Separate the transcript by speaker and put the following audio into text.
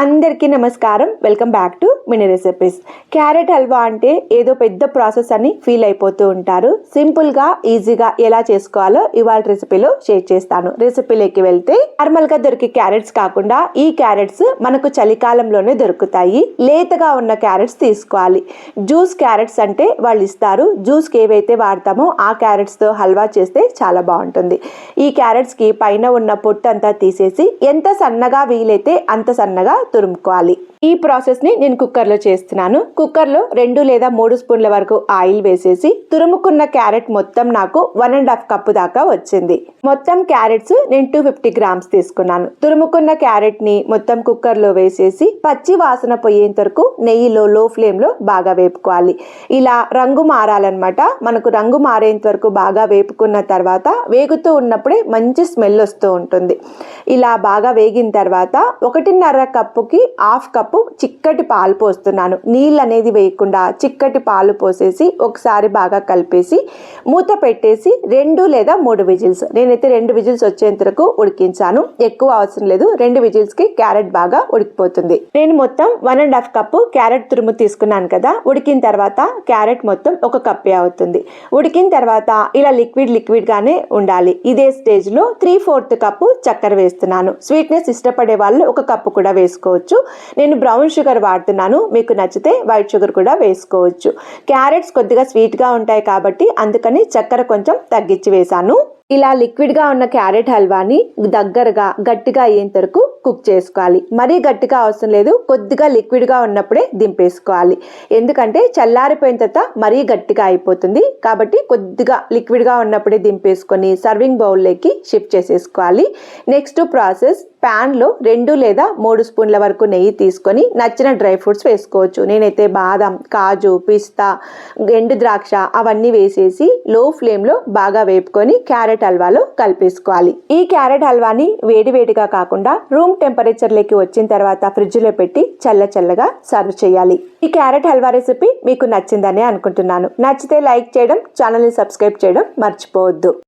Speaker 1: అందరికీ నమస్కారం. Welcome back to mini recipes carrot halwa అంటే ఏదో పెద్ద ప్రాసెస్ అని ఫీల్ అయిపోతూ ఉంటారు. సింపుల్గా ఈజీగా ఎలా చేసుకోవాలో ఇవాళ రెసిపీలో షేర్ చేస్తాను. రెసిపీలోకి వెళ్తే నార్మల్గా దొరికే క్యారెట్స్ కాకుండా ఈ క్యారెట్స్ మనకు చలికాలంలోనే దొరుకుతాయి. లేతగా ఉన్న క్యారెట్స్ తీసుకోవాలి. జ్యూస్ క్యారెట్స్ అంటే వాళ్ళు ఇస్తారు. జ్యూస్కి ఏవైతే వాడతామో ఆ క్యారెట్స్తో హల్వా చేస్తే చాలా బాగుంటుంది. ఈ క్యారెట్స్కి పైన ఉన్న పొట్టు అంతా తీసేసి ఎంత సన్నగా వీలైతే అంత సన్నగా துரும்காலி ఈ ప్రాసెస్ని నేను కుక్కర్లో చేస్తున్నాను. కుక్కర్లో రెండు లేదా మూడు స్పూన్ల వరకు ఆయిల్ వేసేసి తురుముకున్న క్యారెట్ మొత్తం నాకు వన్ అండ్ హాఫ్ కప్పు దాకా వచ్చింది. మొత్తం క్యారెట్స్ నేను టూ ఫిఫ్టీ గ్రామ్స్ తీసుకున్నాను. తురుముకున్న క్యారెట్ని మొత్తం కుక్కర్లో వేసేసి పచ్చి వాసన పోయేంత వరకు నెయ్యిలో లో ఫ్లేమ్లో బాగా వేపుకోవాలి. ఇలా రంగు మారాలన్నమాట. మనకు రంగు మారేంత వరకు బాగా వేపుకున్న తర్వాత వేగుతూ ఉన్నప్పుడే మంచి స్మెల్ వస్తూ ఉంటుంది. ఇలా బాగా వేగిన తర్వాత ఒకటిన్నర కప్పుకి హాఫ్ కప్ కప్పు చిక్కటి పాలు పోస్తున్నాను. నీళ్ళు అనేది వేయకుండా చిక్కటి పాలు పోసేసి ఒకసారి బాగా కలిపేసి మూత పెట్టేసి రెండు లేదా మూడు విజిల్స్. నేనైతే రెండు విజిల్స్ వచ్చేంత వరకు ఉడికించాను. ఎక్కువ అవసరం లేదు. రెండు విజిల్స్కి క్యారెట్ బాగా ఉడికిపోతుంది. నేను మొత్తం one and half cup carrot తురుము తీసుకున్నాను కదా. ఉడికిన తర్వాత క్యారెట్ మొత్తం ఒక కప్పే అవుతుంది. ఉడికిన తర్వాత ఇలా లిక్విడ్ లిక్విడ్గానే ఉండాలి. ఇదే స్టేజ్లో త్రీ ఫోర్త్ కప్పు చక్కెర వేస్తున్నాను. స్వీట్నెస్ ఇష్టపడే వాళ్ళు ఒక కప్పు కూడా వేసుకోవచ్చు. నేను బ్రౌన్ షుగర్ వాడుతున్నాను. మీకు నచ్చితే వైట్ షుగర్ కూడా వేసుకోవచ్చు. క్యారెట్స్ కొద్దిగా స్వీట్గా ఉంటాయి కాబట్టి అందుకని చక్కెర కొంచెం తగ్గించి వేశాను. ఇలా లిక్విడ్గా ఉన్న క్యారెట్ హల్వాని దగ్గరగా గట్టిగా అయ్యేంత వరకు కుక్ చేసుకోవాలి. మరీ గట్టిగా అవసరం లేదు కొద్దిగా లిక్విడ్గా ఉన్నప్పుడే దింపేసుకోవాలి. ఎందుకంటే చల్లారిపోయిన తర్వాత మరీ గట్టిగా అయిపోతుంది. కాబట్టి కొద్దిగా లిక్విడ్గా ఉన్నప్పుడే దింపేసుకొని సర్వింగ్ బౌల్లోకి షిఫ్ట్ చేసేసుకోవాలి. నెక్స్ట్ ప్రాసెస్ ప్యాన్లో రెండు లేదా మూడు స్పూన్ల వరకు నెయ్యి తీసుకొని నచ్చిన డ్రై ఫ్రూట్స్ వేసుకోవచ్చు. నేనైతే బాదం కాజు పిస్తా ఎండు ద్రాక్ష అవన్నీ వేసేసి లో ఫ్లేమ్లో బాగా వేపుకొని క్యారెట్ క్యారెట్ హల్వాలో కలిపేసుకోవాలి. ఈ క్యారెట్ హల్వాని వేడివేడిగా కాకుండా రూమ్ టెంపరేచర్లోకి వచ్చిన తర్వాత ఫ్రిడ్జ్లో పెట్టి చల్ల చల్లగా సర్వ్ చేయాలి. ఈ క్యారెట్ హల్వా రెసిపీ మీకు నచ్చిందని అనుకుంటున్నాను. నచ్చితే లైక్ చేయడం ఛానల్ని సబ్స్క్రైబ్ చేయడం మర్చిపోవద్దు.